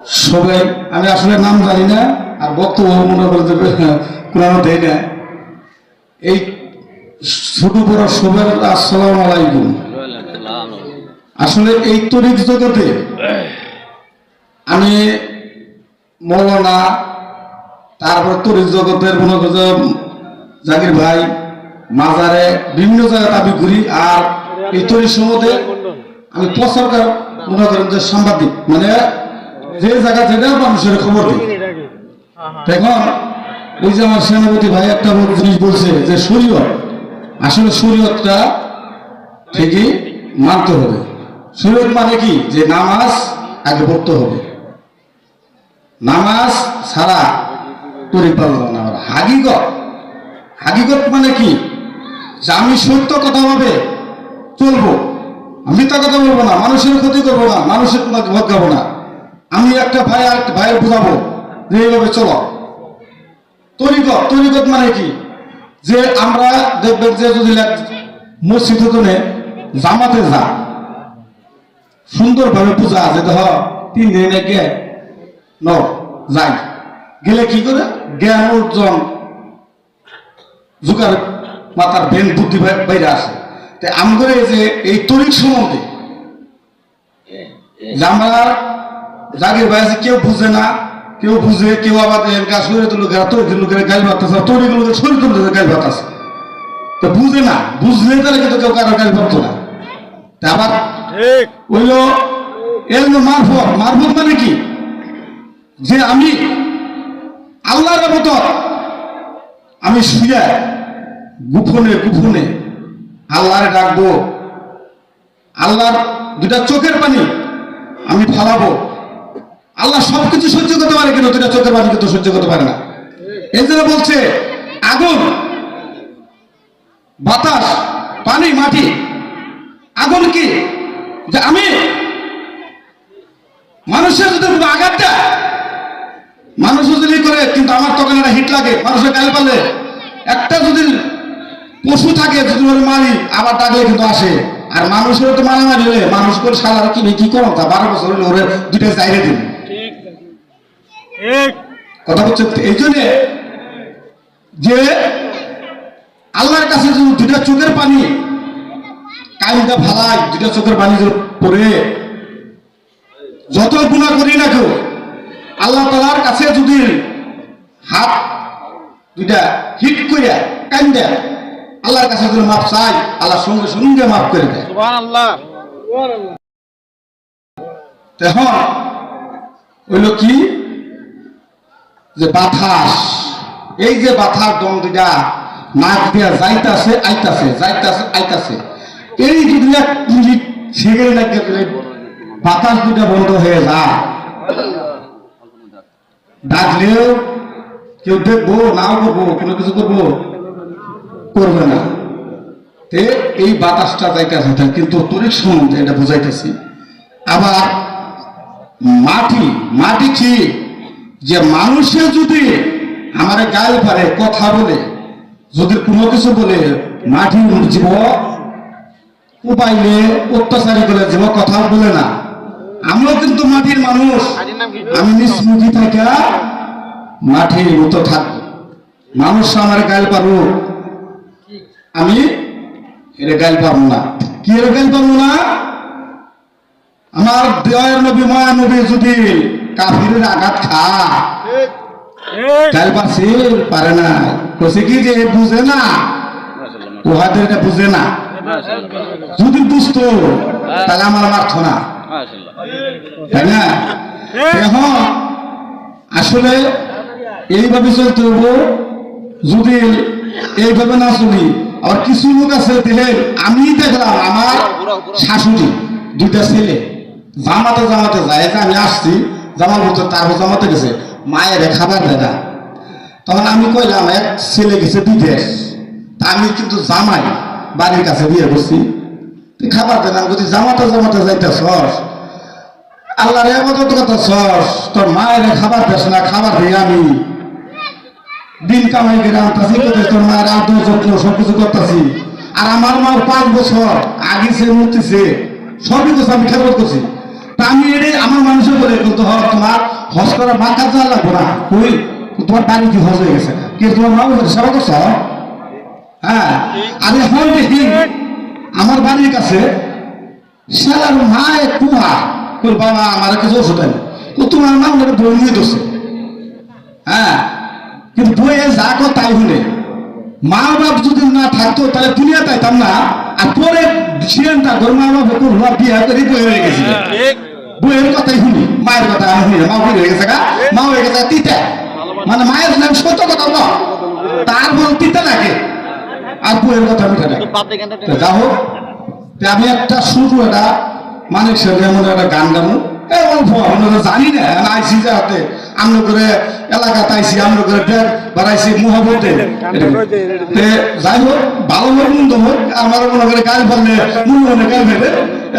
সবাই, আমি আসলে নাম জানি না, আর বক্তব্য মনে করে যে কোরআন দেয় না। এই ছোট বড় সবাই, আসসালাম আলাইকুম। আসলে এই তরিক জগতে আমি মৌলানা, তারপর তরিক জগতের মনে করছে জাকির ভাই, মাজারে বিভিন্ন জায়গায় আমি ঘুরি, আর এই তরিক সম্বন্ধে আমি প্রচারকার মনে করেন যে সাংবাদিক মানে যে জায়গা থেকে মানুষের খবর দিই। এখন ওই যে আমার সেনাপতি ভাই একটা জিনিস বলছে যে শরীয়ত, আসলে শরীয়তটা ঠিকই মানতে হবে। শরীয়ত মানে কি? যে নামাজ আগে পড়তে হবে। নামাজ ছাড়া তরি পারল না। হাগিগত হাগিগত মানে কি? যে আমি সত্য কথা ভাবে চলবো আমি মিথ্যা কথা বলব না, মানুষের ক্ষতি করব না, মানুষের কোনো ভোগাবো না। আমি একটা ভাই আর ভাইয়ের বোঝাবো। যে এইভাবে চলো। তরিকত তরিকত মানে কি? যে আমরা দেখবেন যে যদি মসজিদ ওখানে জামাতে যা, সুন্দরভাবে পূজা আছে দেখ তিন দিন গে ন যাই। গেলে কি করে? জ্ঞান অর্জন। জুকার মাথার বেন বুদ্ধি বাই- বাইরে আসে। তে আমগরে যে এই তরিক সম্বন্ধে, যে আমরা ভাই আছে কেউ বুঝে না কেউ বুঝে কেউ আবার গা শরীরে লোকেরা তৈরি লোকেরা গাইল ভাবতেছে তৈরি লোকের শরীর লোকের গাইল ভাবতেছে তো বুঝে না বুঝলে তাহলে কিন্তু কেউ কারও গাইল ভাবতো না। তা আবার হইল এলম মারফত। মারফত মানে কি? যে আমি আল্লাহর মতো আমি শুয়ে গুফনে গুফনে আল্লাহরে ডাকবো আল্লাহর দুটা চোখের পানি আমি ফালাবো। আল্লাহ সবকিছু সহ্য করতে পারে কিন্তু দুটা চোখের পানি কিন্তু সহ্য করতে পারে না। এই জন্য বলছে, আগুন, বাতাস, পানি, মাটি, আগুন কি? যে আমি মানুষের যদি কোনো আঘাত দেয়, মানুষ যদি করে, কিন্তু আমার তখন একটা হিট লাগে, মানুষের গাল পালে। একটা যদি পশু থাকে, যদি মারি, আবার ডাকলে কিন্তু আসে। আর মানুষের তো মারামারি হলে মানুষ করে সালার কি কি করো? তা বারো বছর হলে ওরে দুইটা চাইরে দিন কথা হচ্ছে এই জন্যে যে আল্লাহর কাছে যদি দুটা চোখের পানি কালিটা ফালাই দুটা চোখের পানি পড়ে যত গুণা করি না কেউ আল্লাহ তালার কাছে যদি হাত দুইটা হিট করিয়া কান্দে আল্লাহর কাছে যদি মাপ চাই আল্লাহ সঙ্গে সঙ্গে মাফ করে দেয়। তখন হইল কি? যে বাতাস, এই যে বাতাস দম দুটা নাক দিয়া যাইতাছে, আইতাছে যাইতাছে, আইতাছে। এই যদি এক মিনিট সেকেন্ড লাগে গেলে বাতাস দুটা বন্ধ হয়ে যায়। ডাকলেও কেউ দেখব, নাও করব, কোনো কিছু করব, করবে না। তে এই বাতাসটা যাইতেছে কিন্তু তরিক সম্বন্ধে এটা বুঝাইতেছি। আবার মাটি মাটি কি যে মানুষে যদি আমার গায়ে পারে, কথা বলে, যদি কোনো কিছু বলে, মাটি জীব উপাইলে অত্যাচারী করে জীব কথা বলে না। আমিও কিন্তু মাটির মানুষ। আমি নিষ্মুখী থাকা মাটির মতো থাকব। মানুষ আমার গায়ে পারব আমি এর গায়ে পারব না। কি এর গায়ে পারব না? আমার দেওয়ার নবী মায়া নবী যদি কাফিরের আঘাত খা। ঠিক। ঠিক। পারে না। কছে কি যে বুঝে না? উহাদের এটা বুঝে না। যদি বুঝতো তাহলে আমার মারত না। তাই না? এখন আসলে এইভাবে চলতে হব যদি এইভাবে না চলি আবার কিছু লোক আছে দেখেন আমি দেখলাম আমার শাশুড়ি দুইটা ছেলে জামাতে জামাতে যায় আমি আসছি জামা বলতে তারপর জামাতে গেছে, মায়ের খাবার দেয় তখন আমি কইলাম, এক ছেলে গেছে বিদেশ, তা আমি কিন্তু জামাই, বাড়ির কাছে বিয়ে করছি। খাবার দেয় না জামাতে জামাতে যাইতে সস আল্লাহর এমত কথা সস তোর মায়ের খাবার দেস না, খাবার দিই আমি। দিন কামাই করে আনতাছি তোর মায়ের আদর যত্ন সব কিছু করতেছি। আর আমার মা পাঁচ বছর আগে সে মরতেছে, সবই তো আমি খেদমত করছি তা আমি আমার মানুষের বলে কিন্তু তোমার হজ করা মা কাজ লাগবো না। কই? তোমার বাড়ি কি হজ হয়ে গেছে? কি তোমার মা বলে সেবা করছ? হ্যাঁ। আর এখন দেখি, আমার বাড়ির কাছে শালার মায় কুহা। কই, বাবা, আমার কিছু ওষুধ আনি। ও তোমার মা ওনাকে বই নিয়ে দোষে হ্যাঁ। কিন্তু বইয়ে যা কর তাই শুনে। মা বাপ যদি না থাকতো, তাহলে দুনিয়া পাইতাম না। আর পরে সিয়ানটা তোর মা বাপ বিয়া করে বই হয়ে গেছিল বইয়ের কথাই শুনি, মায়ের কথা শুনি। মা বই হয়ে গেছে গা। মা হয়ে গেছে তিতা। মানে মায়ের নাম সত্য কথা বল। তার বল তিতা লাগে আর বইয়ের কথা মিঠা লাগে যা হোক আমি একটা শুরু একটা মানে সেটা এমন একটা গান অল্প আমরা জানি না আইসি যাতে আমরা করে এলাকা তাইছি আমরা করে ব্যাগ বাড়াইছি মহাবতে। যাই হোক, ভালো হোক, মন্দ হোক, আমার মনে করে গাল ফেললে মনে মনে গাল ফেলে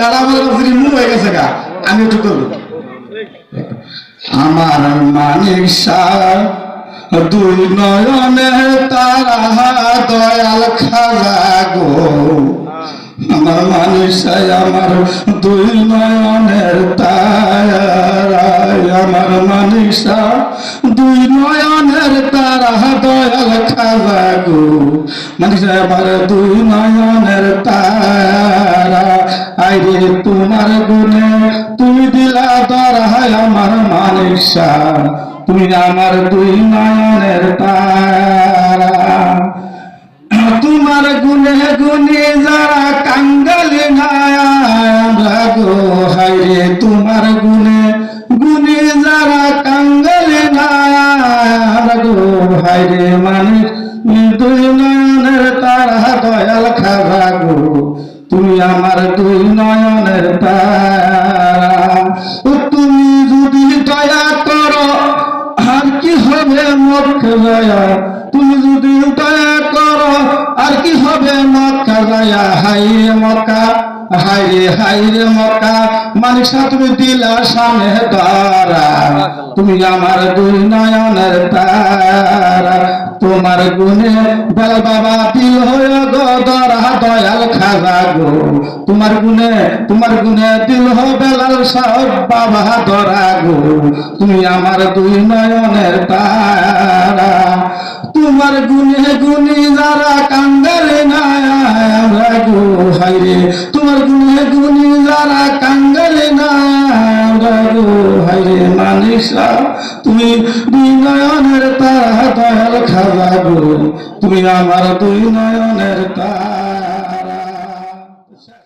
আর আমার মনে হয়ে গেছে গা আমি একটু করব আমার মানিক সার দুই নয়নে তারা দয়াল খাজা গো। আমার মানুষাই আমার দুই নয়নের তারা। আমার মানুষা দুই নয়নের তারা দয়াল খাজা গো আমার তোমার গুণে তুমি দিলা দরাই আমার মানুষা তুমি আমার দুই নয়নের তারা। তোমার গুনে গুনে যারা কাঙ্গালে আমরা গো তোমার গুনে হাইরে মানে দুই নয়নের তারা দয়াল খাবা গো তুমি আমার দুই নয়নের তারা হাই রে হাই রে মক্কা মানুষা তুমি দিলা সামনে দ্বারা। তুমি আমার দুই নয়নের তারা। তোমার গুণে বেল বাবা দিল হয়ে গো দরা দয়াল খাজা গো। তোমার গুণে তোমার গুণে দিল হো বেলাল সব বাবা দরা গো। তুমি আমার দুই নয়নের তারা। তোমার গুণে গুণি যারা কাঙ্গালে না আমরা গো হাইরে তোমার গুণে গুনি যারা কাঙ্গালে না আমরা হাইরে মানিসা তুমি দুই নয়নের তারা দয়াল খাজা গো তুমি আমার দুই নয়নের তারা